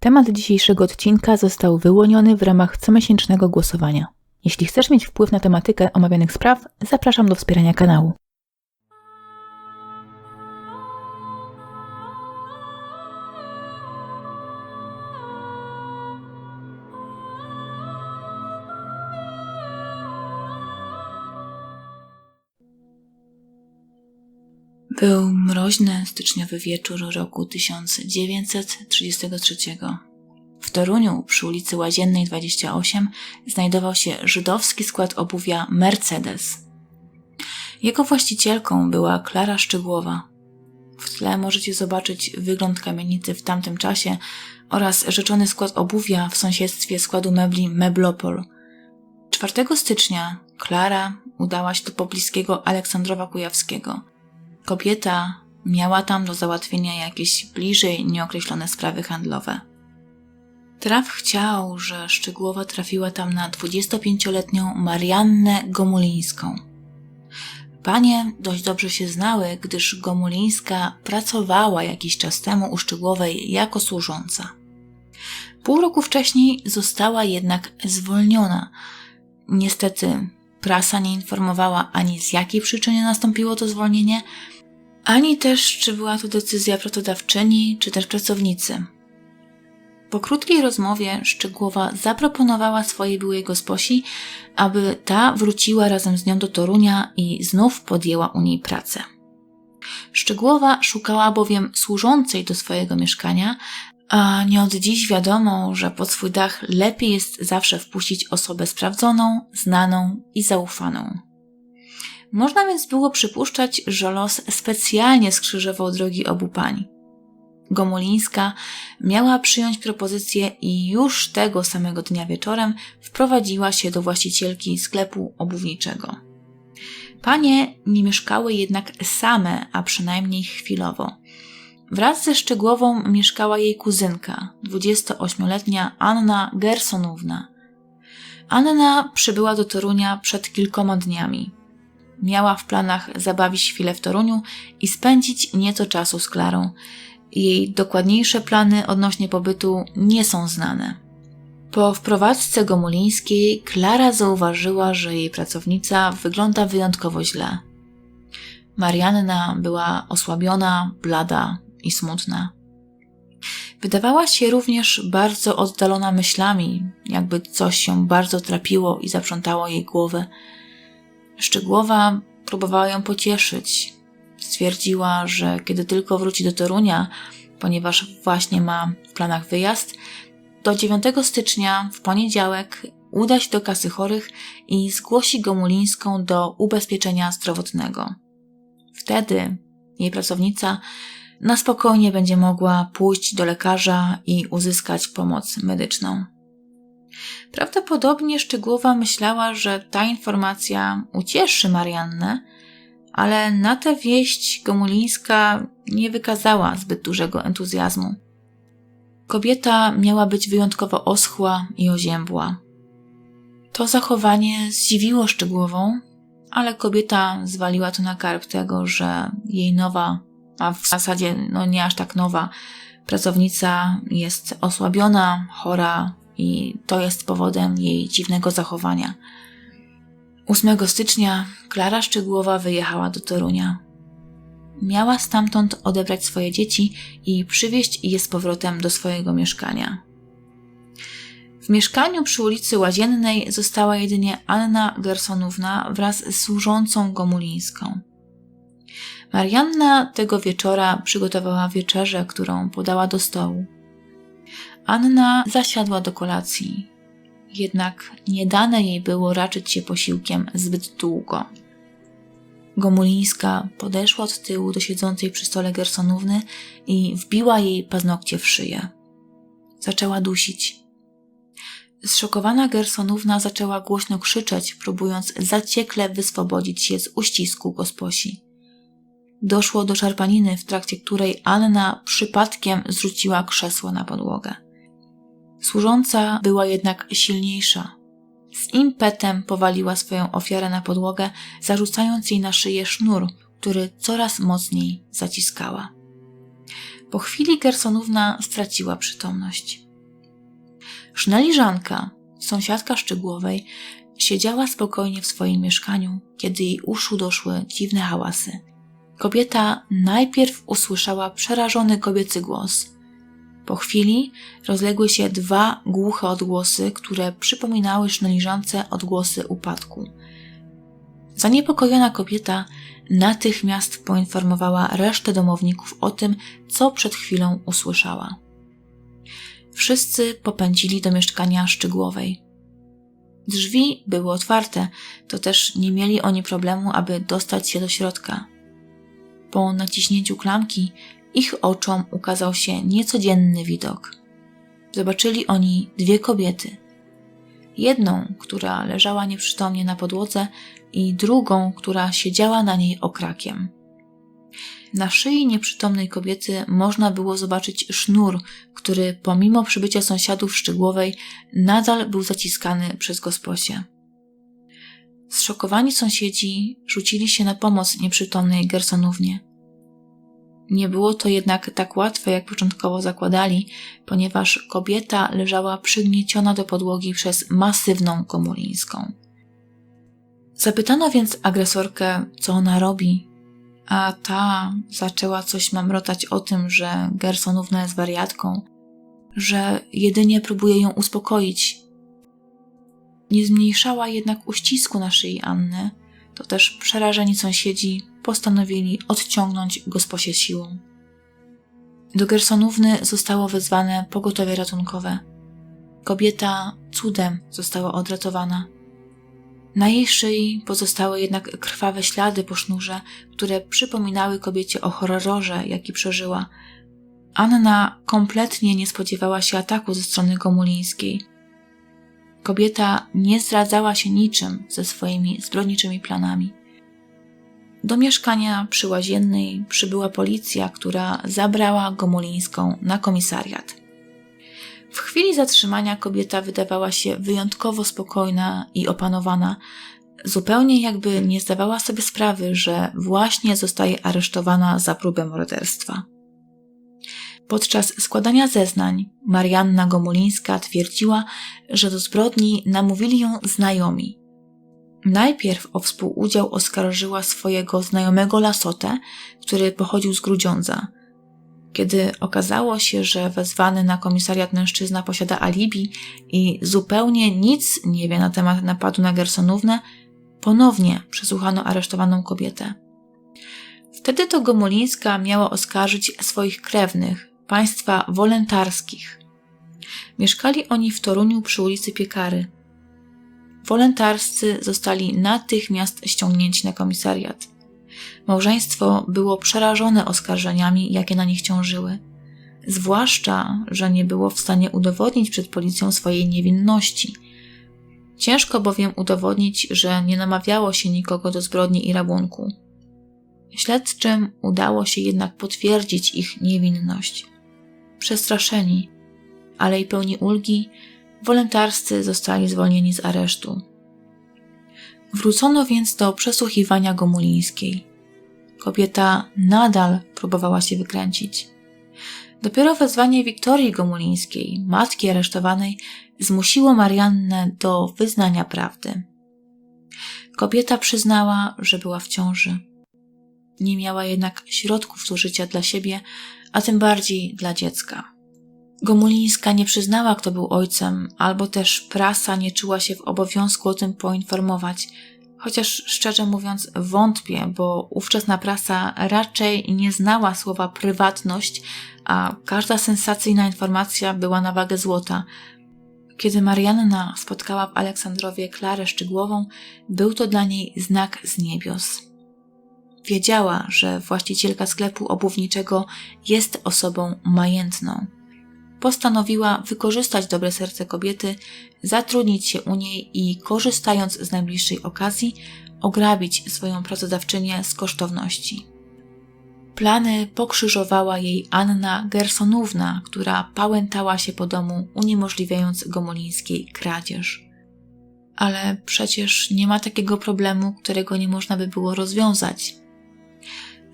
Temat dzisiejszego odcinka został wyłoniony w ramach comiesięcznego głosowania. Jeśli chcesz mieć wpływ na tematykę omawianych spraw, zapraszam do wspierania kanału. Był mroźny styczniowy wieczór roku 1933. W Toruniu przy ulicy Łaziennej 28 znajdował się żydowski skład obuwia Mercedes. Jego właścicielką była Klara Szczygłowa. W tle możecie zobaczyć wygląd kamienicy w tamtym czasie oraz rzeczony skład obuwia w sąsiedztwie składu mebli Meblopol. 4 stycznia Klara udała się do pobliskiego Aleksandrowa Kujawskiego – Kobieta miała tam do załatwienia jakieś bliżej nieokreślone sprawy handlowe. Traf chciał, że Szczegółowa trafiła tam na 25-letnią Mariannę Gomulińską. Panie dość dobrze się znały, gdyż Gomulińska pracowała jakiś czas temu u Szczegółowej jako służąca. Pół roku wcześniej została jednak zwolniona. Niestety prasa nie informowała ani z jakiej przyczyny nastąpiło to zwolnienie, ani też czy była to decyzja pracodawczyni, czy też pracownicy. Po krótkiej rozmowie Szczegółowa zaproponowała swojej byłej gosposi, aby ta wróciła razem z nią do Torunia i znów podjęła u niej pracę. Szczegółowa szukała bowiem służącej do swojego mieszkania, a nie od dziś wiadomo, że pod swój dach lepiej jest zawsze wpuścić osobę sprawdzoną, znaną i zaufaną. Można więc było przypuszczać, że los specjalnie skrzyżował drogi obu pań. Gomulińska miała przyjąć propozycję i już tego samego dnia wieczorem wprowadziła się do właścicielki sklepu obuwniczego. Panie nie mieszkały jednak same, a przynajmniej chwilowo. Wraz ze Szczegłową mieszkała jej kuzynka, 28-letnia Anna Gersonówna. Anna przybyła do Torunia przed kilkoma dniami miała w planach zabawić chwilę w Toruniu i spędzić nieco czasu z Klarą. Jej dokładniejsze plany odnośnie pobytu nie są znane. Po wprowadzce Gomulińskiej Klara zauważyła, że jej pracownica wygląda wyjątkowo źle. Marianna była osłabiona, blada i smutna. Wydawała się również bardzo oddalona myślami, jakby coś się bardzo trapiło i zaprzątało jej głowę. Szczegółowa próbowała ją pocieszyć. Stwierdziła, że kiedy tylko wróci do Torunia, ponieważ właśnie ma w planach wyjazd, do 9 stycznia w poniedziałek uda się do kasy chorych i zgłosi Gomulińską do ubezpieczenia zdrowotnego. Wtedy jej pracownica na spokojnie będzie mogła pójść do lekarza i uzyskać pomoc medyczną. Prawdopodobnie Szczegółowa myślała, że ta informacja ucieszy Mariannę, ale na tę wieść Gomulińska nie wykazała zbyt dużego entuzjazmu. Kobieta miała być wyjątkowo oschła i oziębła. To zachowanie zdziwiło Szczegółową, ale kobieta zwaliła to na karb tego, że jej nowa, a w zasadzie no nie aż tak nowa, pracownica jest osłabiona, chora, i to jest powodem jej dziwnego zachowania. 8 stycznia Klara Szczegółowa wyjechała do Torunia. Miała stamtąd odebrać swoje dzieci i przywieźć je z powrotem do swojego mieszkania. W mieszkaniu przy ulicy Łaziennej została jedynie Anna Gersonówna wraz z służącą Gomulińską. Marianna tego wieczora przygotowała wieczerzę, którą podała do stołu. Anna zasiadła do kolacji, jednak nie dane jej było raczyć się posiłkiem zbyt długo. Gomulińska podeszła od tyłu do siedzącej przy stole Gersonówny i wbiła jej paznokcie w szyję. Zaczęła dusić. Zszokowana Gersonówna zaczęła głośno krzyczeć, próbując zaciekle wyswobodzić się z uścisku gosposi. Doszło do szarpaniny, w trakcie której Anna przypadkiem zrzuciła krzesło na podłogę. Służąca była jednak silniejsza. Z impetem powaliła swoją ofiarę na podłogę, zarzucając jej na szyję sznur, który coraz mocniej zaciskała. Po chwili Gersonówna straciła przytomność. Szneliżanka, sąsiadka Szczygłowej, siedziała spokojnie w swoim mieszkaniu, kiedy jej uszu doszły dziwne hałasy. Kobieta najpierw usłyszała przerażony kobiecy głos. Po chwili rozległy się dwa głuche odgłosy, które przypominały szneliżance odgłosy upadku. Zaniepokojona kobieta natychmiast poinformowała resztę domowników o tym, co przed chwilą usłyszała. Wszyscy popędzili do mieszkania szczegółowej. Drzwi były otwarte, to też nie mieli oni problemu, aby dostać się do środka. Po naciśnięciu klamki ich oczom ukazał się niecodzienny widok. Zobaczyli oni dwie kobiety. Jedną, która leżała nieprzytomnie na podłodze, i drugą, która siedziała na niej okrakiem. Na szyi nieprzytomnej kobiety można było zobaczyć sznur, który pomimo przybycia sąsiadów szczegółowej nadal był zaciskany przez gosposie. Zszokowani sąsiedzi rzucili się na pomoc nieprzytomnej Gersonównie. Nie było to jednak tak łatwe, jak początkowo zakładali, ponieważ kobieta leżała przygnieciona do podłogi przez masywną komulińską. Zapytano więc agresorkę, co ona robi, a ta zaczęła coś mamrotać o tym, że Gersonówna jest wariatką, że jedynie próbuje ją uspokoić. Nie zmniejszała jednak uścisku na szyi Anny, to też przerażeni sąsiedzi postanowili odciągnąć gosposie siłą. Do Gersonówny zostało wezwane pogotowie ratunkowe. Kobieta cudem została odratowana. Na jej szyi pozostały jednak krwawe ślady po sznurze, które przypominały kobiecie o horrorze, jaki przeżyła. Anna kompletnie nie spodziewała się ataku ze strony Gomulińskiej. Kobieta nie zdradzała się niczym ze swoimi zbrodniczymi planami. Do mieszkania przy łaziennej przybyła policja, która zabrała Gomulińską na komisariat. W chwili zatrzymania kobieta wydawała się wyjątkowo spokojna i opanowana, zupełnie jakby nie zdawała sobie sprawy, że właśnie zostaje aresztowana za próbę morderstwa. Podczas składania zeznań Marianna Gomulińska twierdziła, że do zbrodni namówili ją znajomi. Najpierw o współudział oskarżyła swojego znajomego Lasotę, który pochodził z Grudziądza – kiedy okazało się, że wezwany na komisariat mężczyzna posiada alibi i zupełnie nic nie wie na temat napadu na Gersonównę, ponownie przesłuchano aresztowaną kobietę. Wtedy to Gomolińska miała oskarżyć swoich krewnych, państwa wolentarskich. Mieszkali oni w Toruniu przy ulicy Piekary. Wolentarscy zostali natychmiast ściągnięci na komisariat. Małżeństwo było przerażone oskarżeniami, jakie na nich ciążyły. Zwłaszcza, że nie było w stanie udowodnić przed policją swojej niewinności. Ciężko bowiem udowodnić, że nie namawiało się nikogo do zbrodni i rabunku. Śledczym udało się jednak potwierdzić ich niewinność. Przestraszeni, ale i pełni ulgi, wolontarscy zostali zwolnieni z aresztu. Wrócono więc do przesłuchiwania Gomulińskiej. Kobieta nadal próbowała się wykręcić. Dopiero wezwanie Wiktorii Gomulińskiej, matki aresztowanej, zmusiło Mariannę do wyznania prawdy. Kobieta przyznała, że była w ciąży. Nie miała jednak środków do życia dla siebie, a tym bardziej dla dziecka. Gomulińska nie przyznała, kto był ojcem, albo też prasa nie czuła się w obowiązku o tym poinformować, chociaż szczerze mówiąc wątpię, bo ówczesna prasa raczej nie znała słowa prywatność, a każda sensacyjna informacja była na wagę złota. Kiedy Marianna spotkała w Aleksandrowie Klarę Szczygłową, był to dla niej znak z niebios. Wiedziała, że właścicielka sklepu obuwniczego jest osobą majętną postanowiła wykorzystać dobre serce kobiety, zatrudnić się u niej i, korzystając z najbliższej okazji, ograbić swoją pracodawczynię z kosztowności. Plany pokrzyżowała jej Anna Gersonówna, która pałętała się po domu, uniemożliwiając Gomolińskiej kradzież. Ale przecież nie ma takiego problemu, którego nie można by było rozwiązać.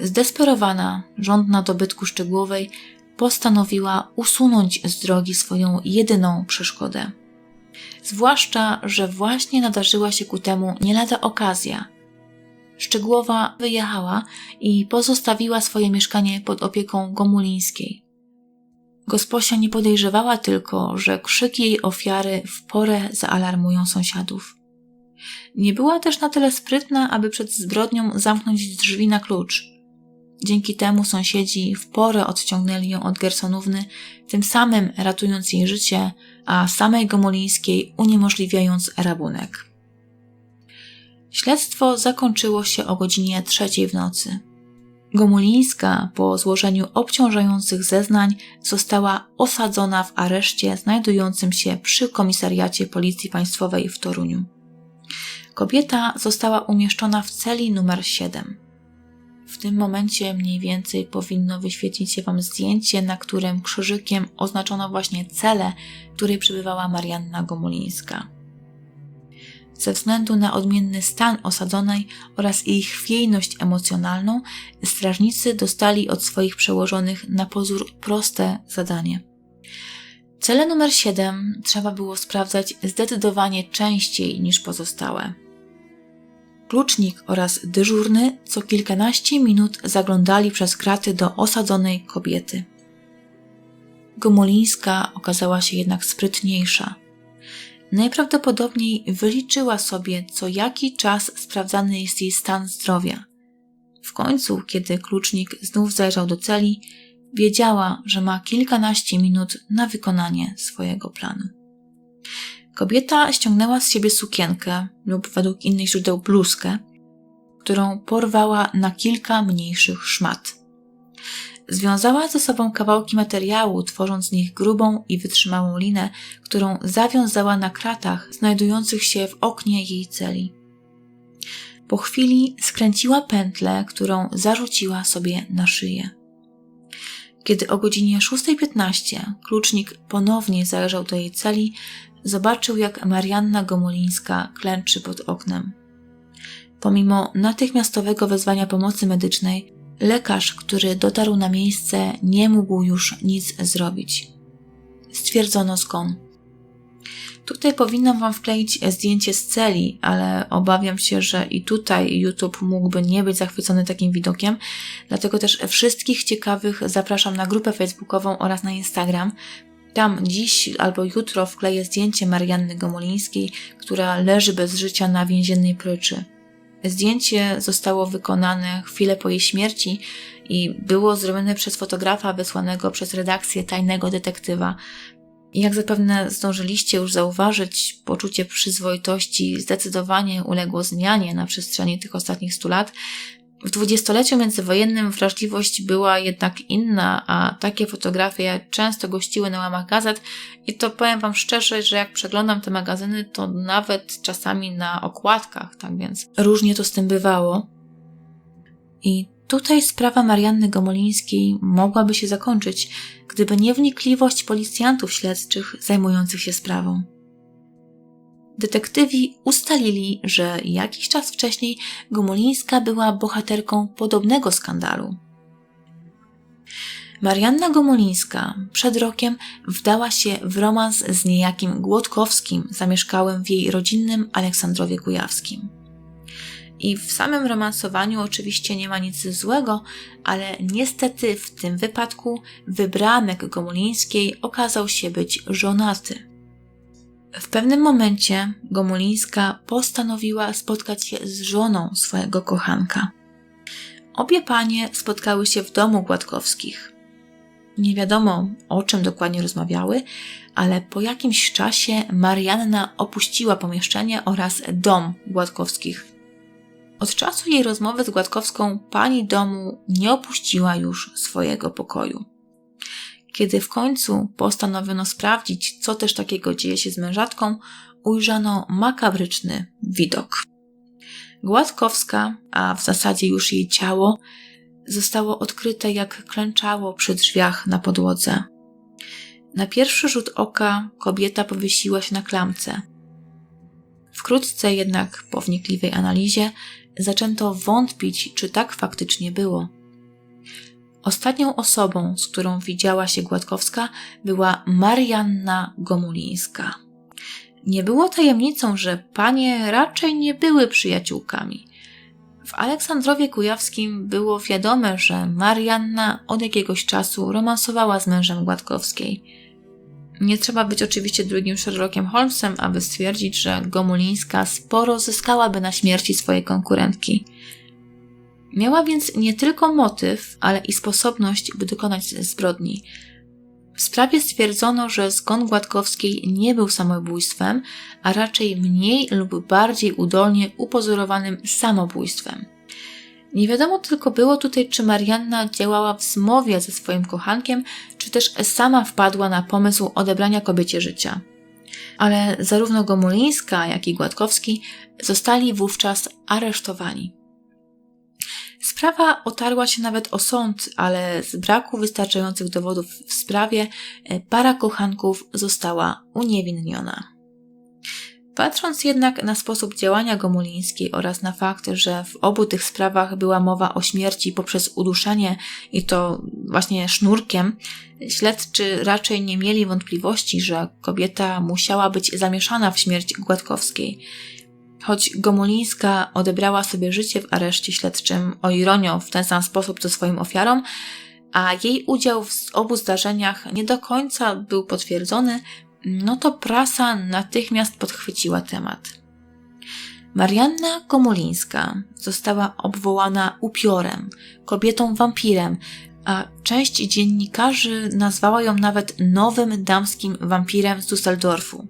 Zdesperowana, żądna dobytku szczegółowej, postanowiła usunąć z drogi swoją jedyną przeszkodę. Zwłaszcza, że właśnie nadarzyła się ku temu nie lada okazja. Szczegółowa wyjechała i pozostawiła swoje mieszkanie pod opieką Gomulińskiej. Gosposia nie podejrzewała tylko, że krzyki jej ofiary w porę zaalarmują sąsiadów. Nie była też na tyle sprytna, aby przed zbrodnią zamknąć drzwi na klucz. Dzięki temu sąsiedzi w porę odciągnęli ją od Gersonówny, tym samym ratując jej życie, a samej Gomolińskiej uniemożliwiając rabunek. Śledztwo zakończyło się o godzinie trzeciej w nocy. Gomulińska po złożeniu obciążających zeznań została osadzona w areszcie znajdującym się przy komisariacie Policji Państwowej w Toruniu. Kobieta została umieszczona w celi numer 7. W tym momencie mniej więcej powinno wyświetlić się Wam zdjęcie, na którym krzyżykiem oznaczono właśnie celę, w której przebywała Marianna Gomulińska. Ze względu na odmienny stan osadzonej oraz jej chwiejność emocjonalną, strażnicy dostali od swoich przełożonych na pozór proste zadanie. Cele numer 7 trzeba było sprawdzać zdecydowanie częściej niż pozostałe. Klucznik oraz dyżurny co kilkanaście minut zaglądali przez kraty do osadzonej kobiety. Gomolińska okazała się jednak sprytniejsza. Najprawdopodobniej wyliczyła sobie, co jaki czas sprawdzany jest jej stan zdrowia. W końcu, kiedy klucznik znów zajrzał do celi, wiedziała, że ma kilkanaście minut na wykonanie swojego planu. Kobieta ściągnęła z siebie sukienkę lub według innych źródeł bluzkę, którą porwała na kilka mniejszych szmat. Związała ze sobą kawałki materiału, tworząc z nich grubą i wytrzymałą linę, którą zawiązała na kratach znajdujących się w oknie jej celi. Po chwili skręciła pętlę, którą zarzuciła sobie na szyję. Kiedy o godzinie 6.15 klucznik ponownie zajrzał do jej celi, zobaczył, jak Marianna Gomolińska klęczy pod oknem. Pomimo natychmiastowego wezwania pomocy medycznej, lekarz, który dotarł na miejsce, nie mógł już nic zrobić. Stwierdzono zgon. Tutaj powinnam Wam wkleić zdjęcie z celi, ale obawiam się, że i tutaj YouTube mógłby nie być zachwycony takim widokiem. Dlatego też wszystkich ciekawych zapraszam na grupę facebookową oraz na Instagram. Tam dziś albo jutro wkleję zdjęcie Marianny Gomolińskiej, która leży bez życia na więziennej pryczy. Zdjęcie zostało wykonane chwilę po jej śmierci i było zrobione przez fotografa wysłanego przez redakcję tajnego detektywa. Jak zapewne zdążyliście już zauważyć, poczucie przyzwoitości zdecydowanie uległo zmianie na przestrzeni tych ostatnich stu lat. W dwudziestoleciu międzywojennym wrażliwość była jednak inna, a takie fotografie często gościły na łamach gazet i to powiem Wam szczerze, że jak przeglądam te magazyny, to nawet czasami na okładkach, tak więc różnie to z tym bywało. I tutaj sprawa Marianny Gomolińskiej mogłaby się zakończyć, gdyby nie wnikliwość policjantów śledczych zajmujących się sprawą. Detektywi ustalili, że jakiś czas wcześniej Gomolińska była bohaterką podobnego skandalu. Marianna Gomolińska przed rokiem wdała się w romans z niejakim Głodkowskim, zamieszkałym w jej rodzinnym Aleksandrowie Kujawskim. I w samym romansowaniu oczywiście nie ma nic złego, ale niestety w tym wypadku wybranek Gomolińskiej okazał się być żonaty. W pewnym momencie Gomulińska postanowiła spotkać się z żoną swojego kochanka. Obie panie spotkały się w domu Gładkowskich. Nie wiadomo, o czym dokładnie rozmawiały, ale po jakimś czasie Marianna opuściła pomieszczenie oraz dom Gładkowskich. Od czasu jej rozmowy z Gładkowską pani domu nie opuściła już swojego pokoju. Kiedy w końcu postanowiono sprawdzić, co też takiego dzieje się z mężatką, ujrzano makabryczny widok. Gładkowska, a w zasadzie już jej ciało, zostało odkryte jak klęczało przy drzwiach na podłodze. Na pierwszy rzut oka kobieta powiesiła się na klamce. Wkrótce jednak po wnikliwej analizie zaczęto wątpić, czy tak faktycznie było. Ostatnią osobą, z którą widziała się Gładkowska, była Marianna Gomulińska. Nie było tajemnicą, że panie raczej nie były przyjaciółkami. W Aleksandrowie Kujawskim było wiadome, że Marianna od jakiegoś czasu romansowała z mężem Gładkowskiej. Nie trzeba być oczywiście drugim Sherlockiem Holmesem, aby stwierdzić, że Gomulińska sporo zyskałaby na śmierci swojej konkurentki. Miała więc nie tylko motyw, ale i sposobność, by dokonać zbrodni. W sprawie stwierdzono, że zgon Gładkowskiej nie był samobójstwem, a raczej mniej lub bardziej udolnie upozorowanym samobójstwem. Nie wiadomo tylko było tutaj, czy Marianna działała w zmowie ze swoim kochankiem, czy też sama wpadła na pomysł odebrania kobiecie życia. Ale zarówno Gomulińska, jak i Gładkowski zostali wówczas aresztowani. Sprawa otarła się nawet o sąd, ale z braku wystarczających dowodów w sprawie e, para kochanków została uniewinniona. Patrząc jednak na sposób działania Gomulińskiej oraz na fakt, że w obu tych sprawach była mowa o śmierci poprzez uduszenie i to właśnie sznurkiem, śledczy raczej nie mieli wątpliwości, że kobieta musiała być zamieszana w śmierć Gładkowskiej. Choć Gomulińska odebrała sobie życie w areszcie śledczym o ironią w ten sam sposób co swoim ofiarom, a jej udział w obu zdarzeniach nie do końca był potwierdzony, no to prasa natychmiast podchwyciła temat. Marianna Gomulińska została obwołana upiorem, kobietą wampirem, a część dziennikarzy nazwała ją nawet nowym damskim wampirem z Düsseldorfu.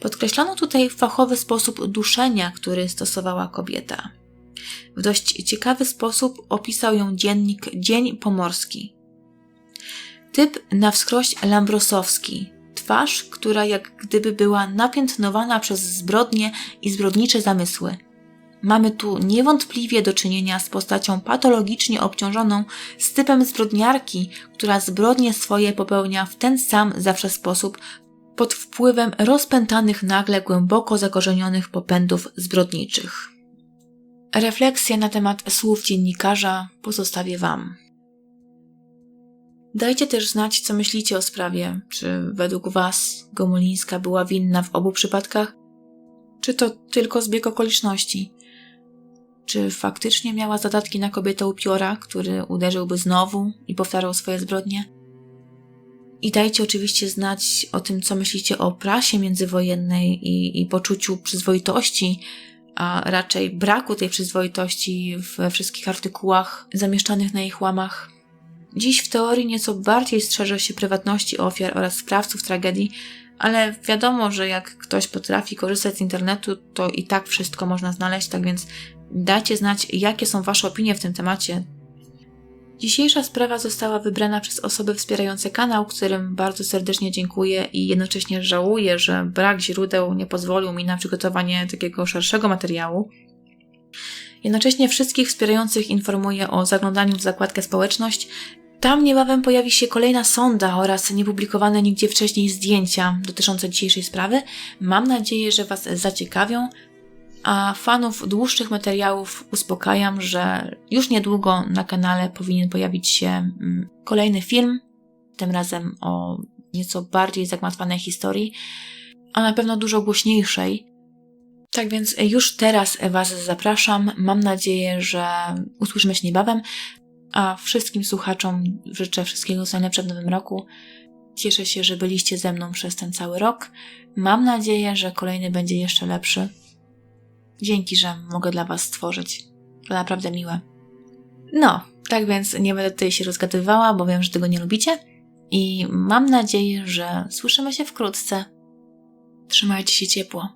Podkreślono tutaj fachowy sposób duszenia, który stosowała kobieta. W dość ciekawy sposób opisał ją dziennik Dzień Pomorski. Typ na wskroś lambrosowski, twarz, która jak gdyby była napiętnowana przez zbrodnie i zbrodnicze zamysły. Mamy tu niewątpliwie do czynienia z postacią patologicznie obciążoną, z typem zbrodniarki, która zbrodnie swoje popełnia w ten sam zawsze sposób, pod wpływem rozpętanych nagle głęboko zakorzenionych popędów zbrodniczych. Refleksję na temat słów dziennikarza pozostawię Wam. Dajcie też znać, co myślicie o sprawie. Czy według Was Gomolińska była winna w obu przypadkach? Czy to tylko zbieg okoliczności? Czy faktycznie miała zadatki na kobietę upiora, który uderzyłby znowu i powtarzał swoje zbrodnie? I dajcie oczywiście znać o tym, co myślicie o prasie międzywojennej i, i poczuciu przyzwoitości, a raczej braku tej przyzwoitości we wszystkich artykułach zamieszczanych na ich łamach. Dziś w teorii nieco bardziej strzeże się prywatności ofiar oraz sprawców tragedii, ale wiadomo, że jak ktoś potrafi korzystać z internetu, to i tak wszystko można znaleźć, tak więc dajcie znać, jakie są Wasze opinie w tym temacie. Dzisiejsza sprawa została wybrana przez osoby wspierające kanał, którym bardzo serdecznie dziękuję i jednocześnie żałuję, że brak źródeł nie pozwolił mi na przygotowanie takiego szerszego materiału. Jednocześnie wszystkich wspierających informuję o zaglądaniu w zakładkę społeczność. Tam niebawem pojawi się kolejna sonda oraz niepublikowane nigdzie wcześniej zdjęcia dotyczące dzisiejszej sprawy. Mam nadzieję, że Was zaciekawią. A fanów dłuższych materiałów uspokajam, że już niedługo na kanale powinien pojawić się mm, kolejny film, tym razem o nieco bardziej zagmatwanej historii, a na pewno dużo głośniejszej. Tak więc już teraz Was zapraszam. Mam nadzieję, że usłyszymy się niebawem, a wszystkim słuchaczom życzę wszystkiego co najlepsze w nowym roku. Cieszę się, że byliście ze mną przez ten cały rok. Mam nadzieję, że kolejny będzie jeszcze lepszy. Dzięki, że mogę dla Was stworzyć. To naprawdę miłe. No, tak więc nie będę tutaj się rozgadywała, bo wiem, że tego nie lubicie. I mam nadzieję, że słyszymy się wkrótce. Trzymajcie się ciepło.